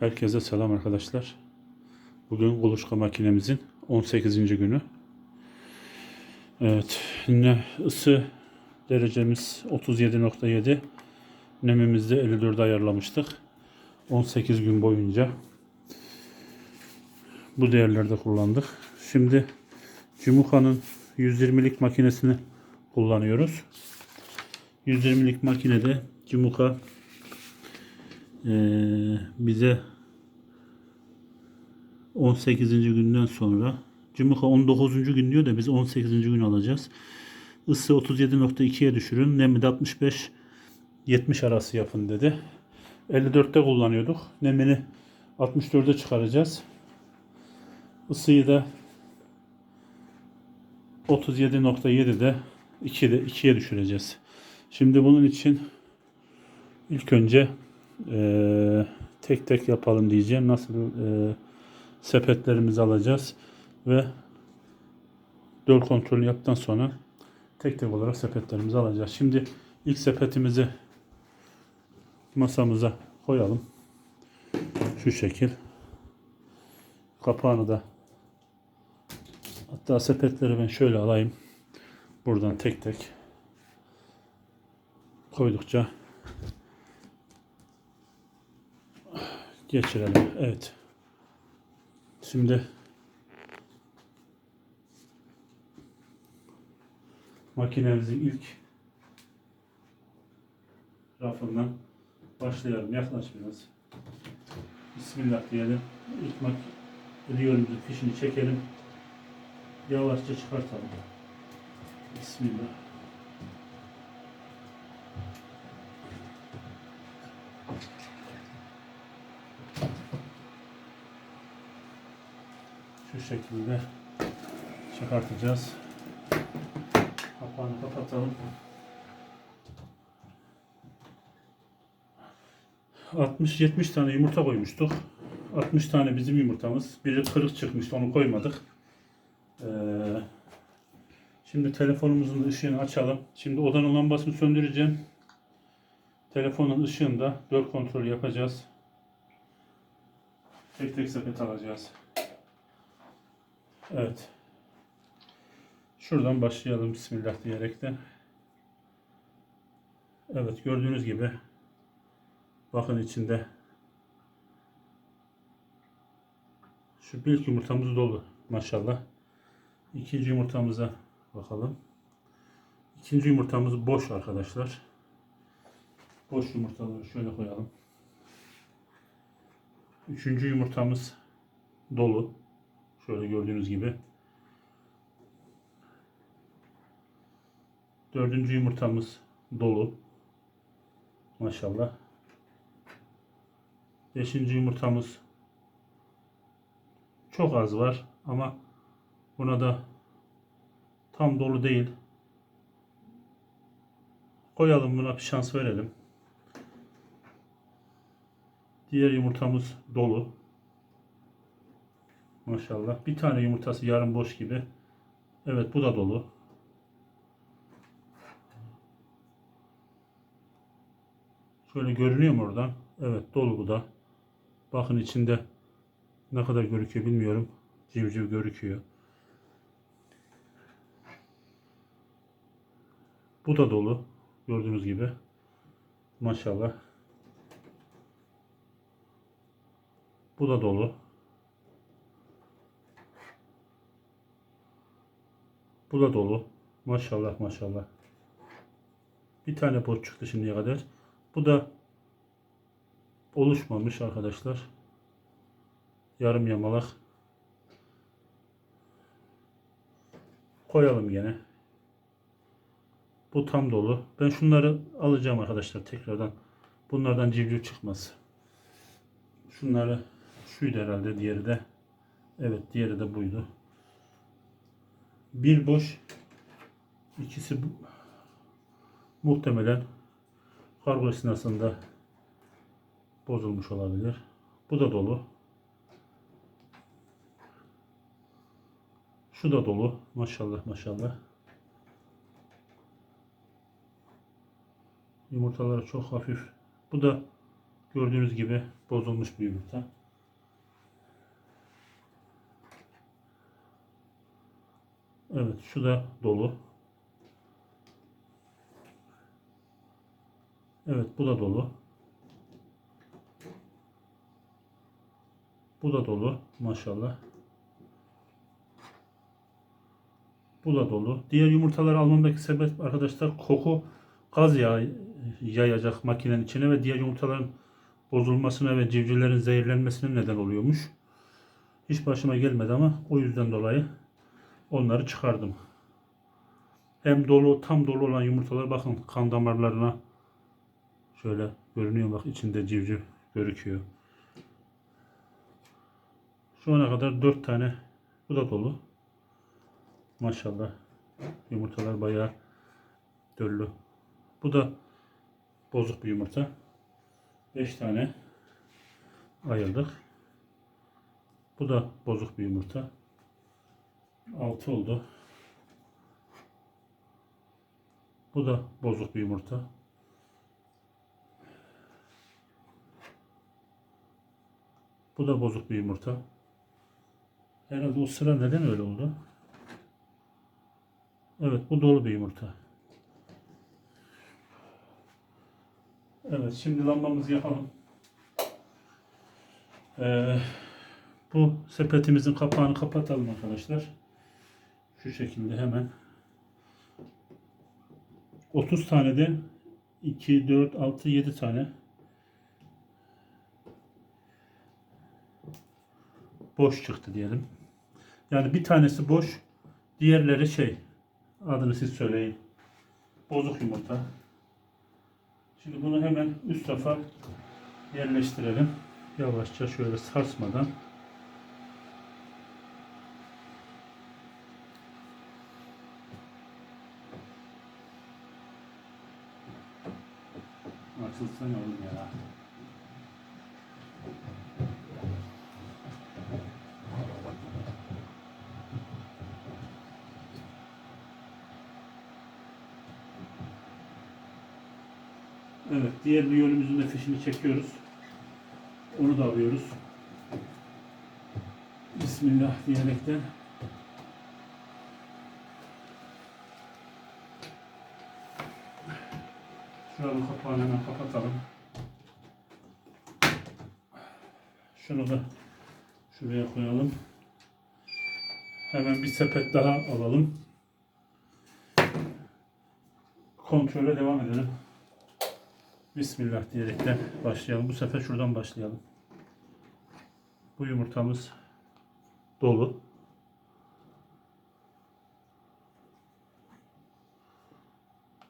Herkese selam arkadaşlar. Bugün kuluçka makinemizin 18. günü. Evet, ne ısı derecemiz 37.7. Nemimizi de 54'e ayarlamıştık. 18 gün boyunca bu değerlerde kullandık. Şimdi Cumuka'nın 120'lik makinesini kullanıyoruz. 120'lik makinede Cumuka eee, bize 18. günden sonra Cumuka 19. gün diyor da biz 18. gün alacağız. Isı 37.2'ye düşürün. Nemi de 65 70 arası yapın dedi. 54'te kullanıyorduk. Nemini 64'e çıkaracağız. Isıyı da 37.7'de 2'de 2'ye düşüreceğiz. Şimdi bunun için ilk önce eee, tek tek yapalım diyeceğim. Nasıl eee, sepetlerimizi alacağız ve döl kontrolü yaptıktan sonra tek tek olarak sepetlerimizi alacağız. Şimdi ilk sepetimizi masamıza koyalım. Şu şekil. Kapağını da hatta sepetleri ben şöyle alayım. Buradan tek tek koydukça geçirelim. Evet. Şimdi makinemizin ilk rafından başlayalım. Yaklaş biraz. Bismillah diyelim. İlk mak riyonumuzun fişini çekelim. Yavaşça çıkartalım. Bismillah. Şu şekilde çıkartacağız. Kapağını kapatalım. 60-70 tane yumurta koymuştuk. 60 tane bizim yumurtamız. Biri kırık çıkmıştı onu koymadık. Ee, şimdi telefonumuzun ışığını açalım. Şimdi odanın lambasını söndüreceğim. Telefonun ışığında dört kontrol yapacağız. Tek tek sepet alacağız. Evet. Şuradan başlayalım Bismillah diyerekten. Evet gördüğünüz gibi bakın içinde şu ilk yumurtamız dolu maşallah. İkinci yumurtamıza bakalım. İkinci yumurtamız boş arkadaşlar. Boş yumurtaları şöyle koyalım. Üçüncü yumurtamız dolu. Şöyle gördüğünüz gibi. Dördüncü yumurtamız dolu. Maşallah. Beşinci yumurtamız çok az var ama buna da tam dolu değil. Koyalım buna bir şans verelim. Diğer yumurtamız dolu. Maşallah. Bir tane yumurtası yarım boş gibi. Evet bu da dolu. Şöyle görünüyor mu oradan? Evet dolu bu da. Bakın içinde ne kadar görüküyor bilmiyorum. Civciv görüküyor. Bu da dolu. Gördüğünüz gibi. Maşallah. Bu da dolu. Bu da dolu. Maşallah maşallah. Bir tane boş çıktı şimdiye kadar. Bu da oluşmamış arkadaşlar. Yarım yamalak. Koyalım gene. Bu tam dolu. Ben şunları alacağım arkadaşlar tekrardan. Bunlardan civciv çıkmaz. Şunları şuydu herhalde diğeri de. Evet diğeri de buydu. Bir boş. ikisi bu. Muhtemelen kargo esnasında bozulmuş olabilir. Bu da dolu. Şu da dolu. Maşallah maşallah. Yumurtaları çok hafif. Bu da gördüğünüz gibi bozulmuş bir yumurta. Evet şu da dolu. Evet bu da dolu. Bu da dolu maşallah. Bu da dolu. Diğer yumurtaları almamdaki sebep arkadaşlar koku gaz yağı yayacak makinenin içine ve diğer yumurtaların bozulmasına ve civcivlerin zehirlenmesine neden oluyormuş. Hiç başıma gelmedi ama o yüzden dolayı onları çıkardım. Hem dolu, tam dolu olan yumurtalar bakın kan damarlarına şöyle görünüyor bak içinde civciv görüküyor. Şu ana kadar 4 tane bu da dolu. Maşallah. Yumurtalar bayağı döllü. Bu da bozuk bir yumurta. 5 tane ayırdık. Bu da bozuk bir yumurta. 6 oldu. Bu da bozuk bir yumurta. Bu da bozuk bir yumurta. Herhalde o sıra neden öyle oldu? Evet bu dolu bir yumurta. Evet şimdi lambamızı yakalım. Ee, bu sepetimizin kapağını kapatalım arkadaşlar. Şu şekilde hemen. 30 tane de 2, 4, 6, 7 tane boş çıktı diyelim. Yani bir tanesi boş, diğerleri şey, adını siz söyleyin. Bozuk yumurta. Şimdi bunu hemen üst rafa yerleştirelim. Yavaşça şöyle sarsmadan. Diğer bir yönümüzün de fişini çekiyoruz. Onu da alıyoruz. Bismillah diyerekten. Şuranın kapağını hemen kapatalım. Şunu da şuraya koyalım. Hemen bir sepet daha alalım. Kontrole devam edelim. Bismillah diyerekten başlayalım. Bu sefer şuradan başlayalım. Bu yumurtamız dolu.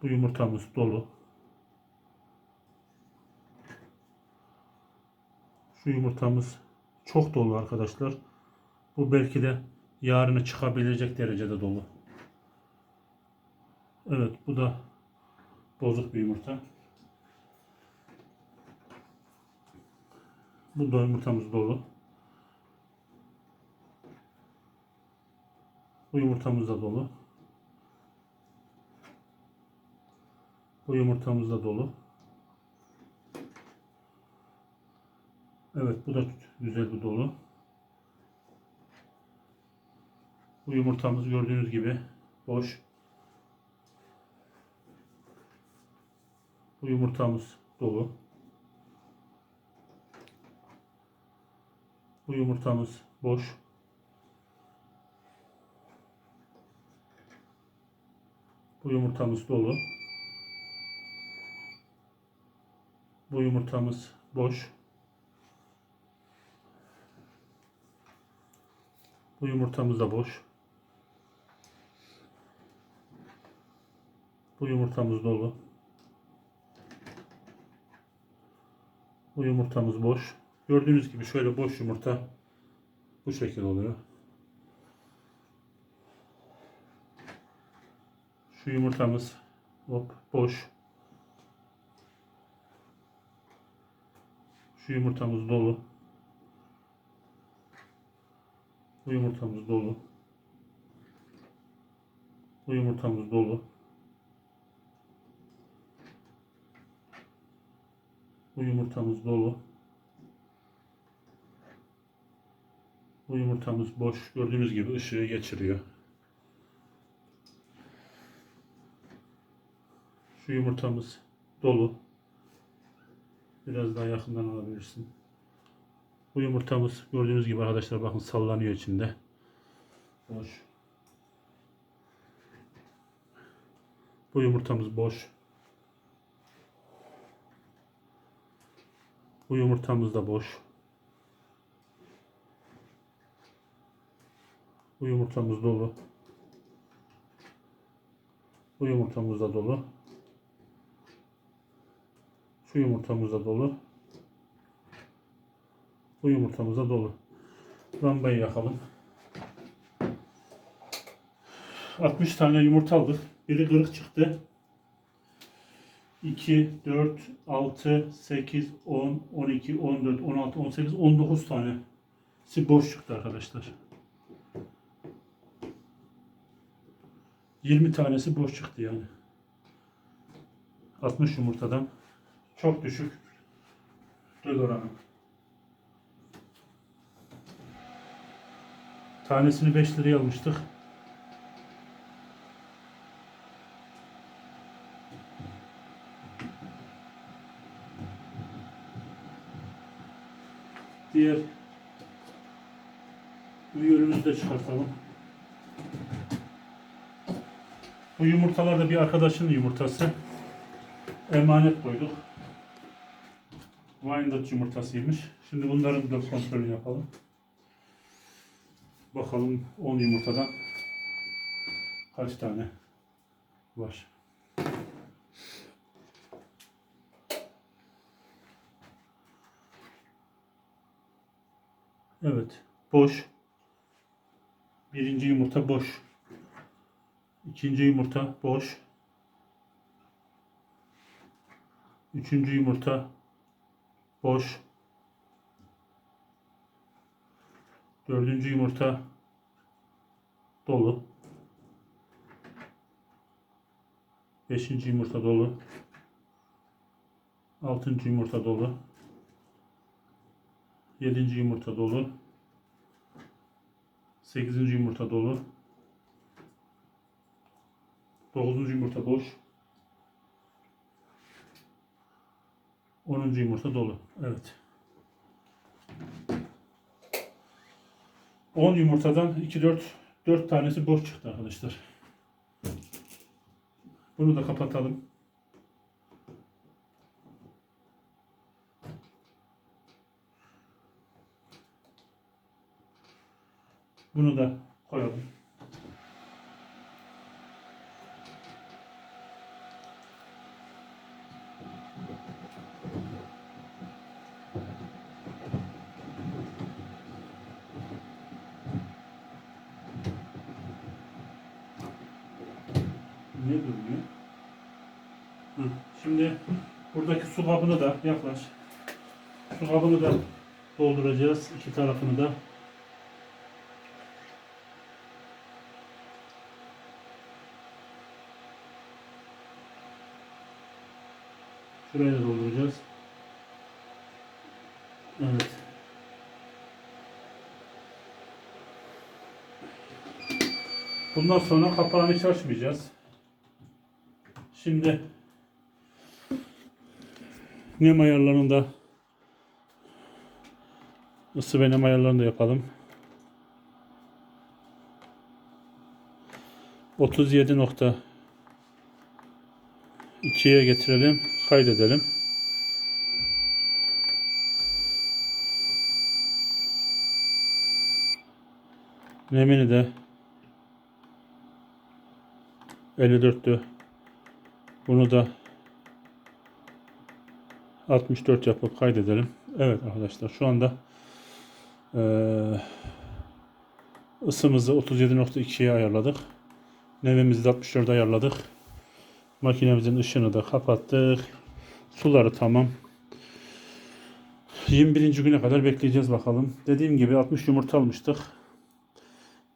Bu yumurtamız dolu. Şu yumurtamız çok dolu arkadaşlar. Bu belki de yarını çıkabilecek derecede dolu. Evet bu da bozuk bir yumurta. Bu da yumurtamız dolu. Bu yumurtamız da dolu. Bu yumurtamız da dolu. Evet bu da güzel bir dolu. Bu yumurtamız gördüğünüz gibi boş. Bu yumurtamız dolu. Bu yumurtamız boş. Bu yumurtamız dolu. Bu yumurtamız boş. Bu yumurtamız da boş. Bu yumurtamız dolu. Bu yumurtamız boş. Gördüğünüz gibi şöyle boş yumurta bu şekil oluyor. Şu yumurtamız hop boş. Şu yumurtamız dolu. Bu yumurtamız dolu. Bu yumurtamız dolu. Bu yumurtamız dolu. Bu yumurtamız boş. Gördüğünüz gibi ışığı geçiriyor. Şu yumurtamız dolu. Biraz daha yakından alabilirsin. Bu yumurtamız gördüğünüz gibi arkadaşlar bakın sallanıyor içinde. Boş. Bu yumurtamız boş. Bu yumurtamız da boş. Bu yumurtamız dolu. Bu yumurtamız da dolu. Şu yumurtamız da dolu. Bu yumurtamız da dolu. Lambayı yakalım. 60 tane yumurta aldık. Biri kırık çıktı. 2, 4, 6, 8, 10, 12, 14, 16, 18, 19 tanesi boş çıktı arkadaşlar. 20 tanesi boş çıktı yani. 60 yumurtadan çok düşük döl oranı. Tanesini 5 liraya almıştık. Diğer ürünümüzü de çıkartalım. Bu yumurtalar da bir arkadaşın yumurtası. Emanet koyduk. Wyandotte yumurtasıymış. Şimdi bunların da kontrolünü yapalım. Bakalım 10 yumurtadan kaç tane var. Evet. Boş. Birinci yumurta boş. İkinci yumurta boş. Üçüncü yumurta boş. Dördüncü yumurta dolu. Beşinci yumurta dolu. Altıncı yumurta dolu. Yedinci yumurta dolu. Sekizinci yumurta dolu. Dokuzuncu yumurta boş. Onuncu yumurta dolu. Evet. 10 yumurtadan 2 4 4 tanesi boş çıktı arkadaşlar. Bunu da kapatalım. Bunu da koyalım. Ne durmuyor? Hı. Şimdi kabını da yaklaş. Su kabını da dolduracağız. iki tarafını da. Şuraya da dolduracağız. Evet. Bundan sonra kapağını hiç. Şimdi nem ayarlarını da ısı ve nem ayarlarını da yapalım. 37.2'ye getirelim. Kaydedelim. Nemini de 54'tü. Bunu da 64 yapıp kaydedelim. Evet arkadaşlar şu anda eee ısımızı 37.2'ye ayarladık. Nemimizi de 64'e ayarladık. Makinemizin ışığını da kapattık. Suları tamam. 21. güne kadar bekleyeceğiz bakalım. Dediğim gibi 60 yumurta almıştık.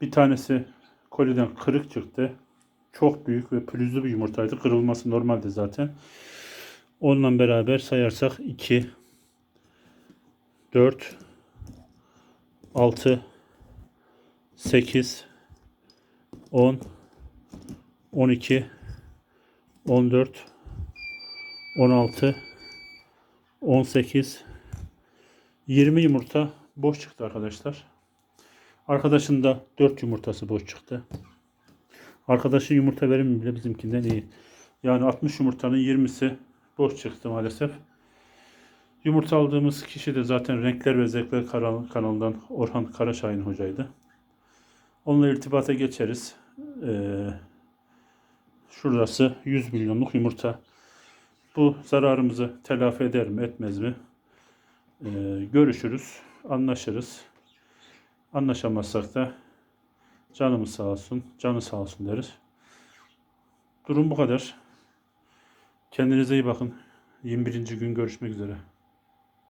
Bir tanesi koliden kırık çıktı. Çok büyük ve pürüzlü bir yumurtaydı. Kırılması normaldi zaten. Onunla beraber sayarsak 2 4 6 8 10 12 14 16 18 20 yumurta boş çıktı arkadaşlar. Arkadaşın da 4 yumurtası boş çıktı. Arkadaşın yumurta verimi bile bizimkinden iyi. Yani 60 yumurtanın 20'si boş çıktı maalesef. Yumurta aldığımız kişi de zaten Renkler ve Zevkler kanal- kanalından Orhan Karaşahin hocaydı. Onunla irtibata geçeriz. Ee, şurası 100 milyonluk yumurta. Bu zararımızı telafi eder mi etmez mi? Ee, görüşürüz, anlaşırız. Anlaşamazsak da canımız sağ olsun, canı sağ olsun deriz. Durum bu kadar. Kendinize iyi bakın. 21. gün görüşmek üzere.